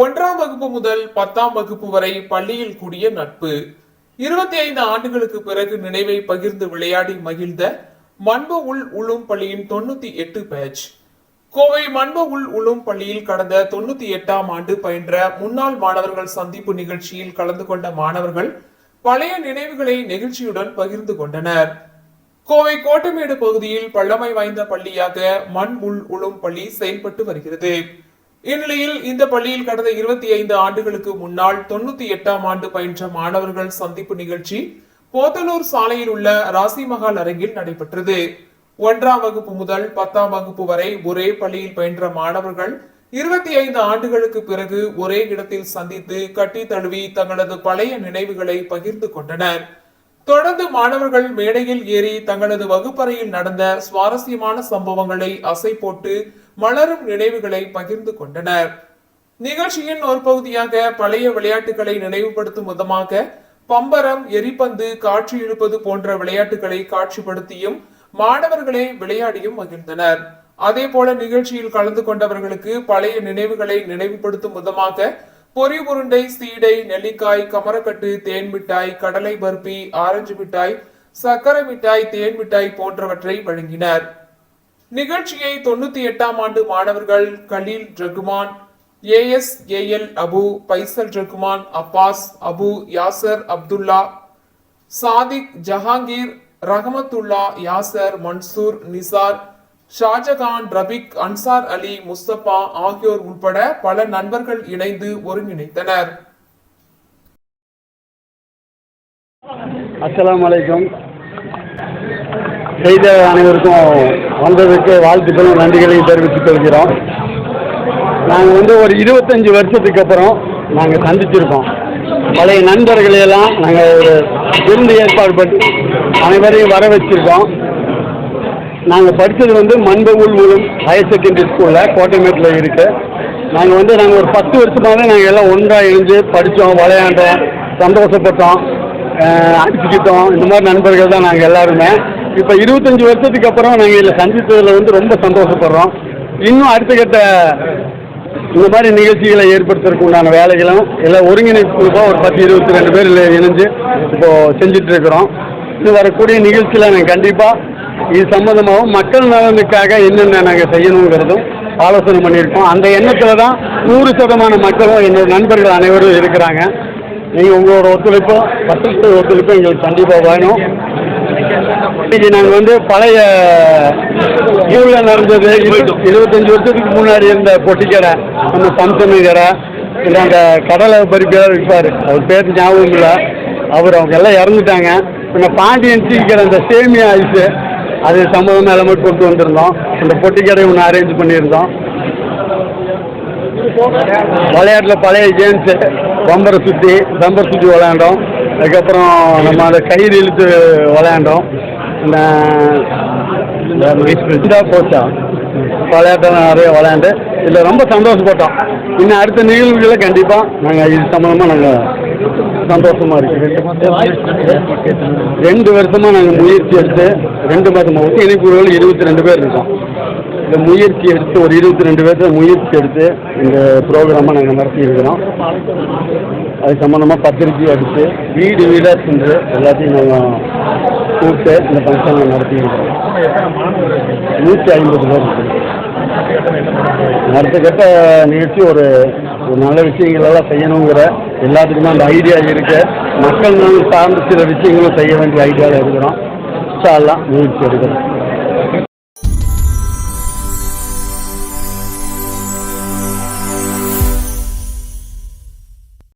ஒன்றாம் வகுப்பு முதல் பத்தாம் வகுப்பு வரை பள்ளியில் கூடிய நட்பு. இருபத்தி ஐந்து ஆண்டுகளுக்கு பிறகு நினைவை பகிர்ந்து விளையாடி மகிழ்ந்த மண்பு உள் உளும் பள்ளியின் தொண்ணூத்தி எட்டு பேட்ச். கோவை மண்பு உள் உளும் பள்ளியில் கடந்த தொண்ணூத்தி எட்டாம் ஆண்டு பயின்ற முன்னாள் மாணவர்கள் சந்திப்பு நிகழ்ச்சியில் கலந்து கொண்ட மாணவர்கள் பழைய நினைவுகளை நெகிழ்ச்சியுடன் பகிர்ந்து கொண்டனர். கோவை கோட்டமேடு பகுதியில் பழமை வாய்ந்த பள்ளியாக மண் உள் உளும் பள்ளி செயல்பட்டு வருகிறது. இந்நிலையில் இந்த பள்ளியில் கடந்த இருபத்தி ஐந்து ஆண்டுகளுக்கு முன்னால் தொண்ணூத்தி எட்டாம் ஆண்டு பயின்ற மாணவர்கள் சந்திப்பு நிகழ்ச்சி போத்தலூர் சாலையில் உள்ள ராசி மகால் அரங்கில் நடைபெற்றது. ஒன்றாம் வகுப்பு முதல் பத்தாம் வகுப்பு வரை ஒரே பள்ளியில் பயின்ற மாணவர்கள் இருபத்தி ஐந்து ஆண்டுகளுக்கு பிறகு ஒரே இடத்தில் சந்தித்து கட்டி தழுவி தங்களது பழைய நினைவுகளை பகிர்ந்து கொண்டனர். தொடர்ந்து மாணவர்கள் மேடையில் ஏறி தங்களது வகுப்பறையில் நடந்த சுவாரஸ்யமான சம்பவங்களை அசை போட்டு மலரும் நினைவுகளை பகிர்ந்து கொண்டனர். நிகழ்ச்சியின் ஒரு பகுதியாக பழைய விளையாட்டுகளை நினைவுபடுத்தும் விதமாக பம்பரம் எரிபந்து காட்சி இழுப்பது போன்ற விளையாட்டுகளை காட்சிப்படுத்தியும் மாணவர்களே விளையாடியும் மகிழ்ந்தனர். அதே போல நிகழ்ச்சியில் கலந்து கொண்டவர்களுக்கு பழைய நினைவுகளை நினைவுபடுத்தும் விதமாக பொறி உருண்டை சீடை நெல்லிக்காய் கமரக்கட்டு தேன் மிட்டாய் கடலை பர்பி ஆரஞ்சு மிட்டாய் சக்கரை மிட்டாய் தேன் மிட்டாய் போன்றவற்றை வழங்கினர். நிகழ்ச்சியை தொண்ணூத்தி எட்டாம் ஆண்டு மாணவர்கள் கலீல் ரகுமான் ஏஎஸ் ஏஎல் அபு பைசல் ரகுமான் அப்பாஸ் அபு யாசர் அப்துல்லா சாதிக் ஜஹாங்கீர் ரஹமத்துல்லா யாசர் மன்சூர் நிசார் ஷாஜகான் ரபிக் அன்சார் அலி முஸ்தபா ஆகியோர் உட்பட பல நண்பர்கள் இணைந்து ஒருங்கிணைத்தனர் அஸ்லாம் வலைக்கம் செய்த அனைவருக்கும் வந்ததுக்கு வாழ்த்துக்களும் நன்றிகளையும் தெரிவித்துக் கொள்கிறோம். நாங்கள் வந்து ஒரு இருபத்தஞ்சி வருஷத்துக்கு அப்புறம் நாங்கள் சந்திச்சிருக்கோம். பழைய நண்பர்களையெல்லாம் நாங்கள் ஒரு விருந்து ஏற்பாடு பண்ணி அனைவரையும் வர வச்சுருக்கோம் நாங்கள் படித்தது வந்து மண்பகுள் உளும் ஹையர் செகண்டரி ஸ்கூலில் கோட்டைமேட்டில் இருக்குது நாங்கள் வந்து நாங்கள் ஒரு பத்து வருஷமாகவே நாங்கள் எல்லாம் ஒன்றாக இருந்து படித்தோம் விளையாண்டோம் சந்தோஷப்பட்டோம் அடிச்சுக்கிட்டோம் இந்த மாதிரி நண்பர்கள் தான் நாங்கள் எல்லாருமே. இப்போ இருபத்தஞ்சி வருஷத்துக்கு அப்புறம் நாங்கள் இதில் சந்தித்ததில் வந்து ரொம்ப சந்தோஷப்படுறோம். இன்னும் அடுத்த கட்ட இந்த மாதிரி நிகழ்ச்சிகளை ஏற்படுத்துறதுக்கு உண்டான வேலைகளும் எல்லாம் ஒருங்கிணைப்பு ஒரு பத்து இருபத்தி ரெண்டு பேர் இணைஞ்சு இப்போது செஞ்சிட்ருக்கிறோம் இது இன்னும் வரக்கூடிய நிகழ்ச்சியில் நாங்கள் கண்டிப்பாக இது சம்மந்தமாகவும் மக்கள் நலனுக்காக என்னென்ன நாங்கள் செய்யணுங்கிறதும் ஆலோசனை பண்ணியிருக்கோம். அந்த எண்ணத்தில் தான் நூறு சதமான மக்களும் என்னோட நண்பர்கள் அனைவரும் இருக்கிறாங்க. நீங்கள் உங்களோட ஒத்துழைப்பும் பத்திரிகை ஒத்துழைப்பும் எங்களுக்கு கண்டிப்பாக வேணும். இன்னைக்கு நாங்கள் வந்து பழைய ஊரில் நடந்தது. இரு- இருபத்தஞ்சி வருஷத்துக்கு முன்னாடி இருந்த பொட்டிக்கடை நம்ம சம்சமி கடை. அந்த கடலை பருப்பியாக விற்பார். அவர் பேர் ஞாபகம் இல்லை. அவர் அவங்க எல்லாம் இறந்துட்டாங்க. பின்ன பாண்டியன் டீக்கிற அந்த சேமியா ஐஸு அது சம்பவம் எல்லாமே கொண்டு வந்திருந்தோம். அந்த பொட்டிக்கடை ஒன்று அரேஞ்ச் பண்ணியிருந்தோம். விளையாட்டில் பழைய கேம்ஸு பம்பரை சுற்றி பம்பர் சுற்றி விளையாண்டோம். அதுக்கப்புறம் நம்ம அந்த கயிறு இழுத்து விளையாண்டோம். இந்த போச்சா? விளையாட்டெல்லாம் நிறைய விளையாண்டு. இதில் ரொம்ப சந்தோஷப்பட்டோம். இன்னும் அடுத்த நிகழ்வுகளை கண்டிப்பாக நாங்கள் இது சம்மந்தமாக நாங்கள் சந்தோஷமாக இருக்குது ரெண்டு வருஷமாக நாங்கள் முயற்சி எடுத்து ரெண்டு மாதம் ஒத்திணை இணைப்புகள் இருபத்தி ரெண்டு பேர் இருக்கோம். இந்த முயற்சி எடுத்து ஒரு இருபத்தி ரெண்டு பேர்த்த முயற்சி எடுத்து இந்த ப்ரோக்ராமை நாங்கள் நடத்தி இருக்கிறோம். அது சம்மந்தமாக பத்திரிக்கை அடித்து வீடு வீடாக சென்று எல்லாத்தையும் நாங்கள் கூப்பிட்டு இந்த ஃபங்க்ஷனை நடத்தி இருக்கிறோம். நூற்றி ஐம்பது பேர் அடுத்த கட்ட நிகழ்ச்சி ஒரு ஒரு நல்ல விஷயங்களெல்லாம் செய்யணுங்கிற எல்லாத்துக்குமே அந்த ஐடியா இருக்கு. மக்கள் நலன் சார்ந்த சில விஷயங்களும் செய்ய வேண்டிய ஐடியாவில் இருக்கிறோம். ஸோ அல்லாஹ் முயற்சி எடுக்கிறோம்.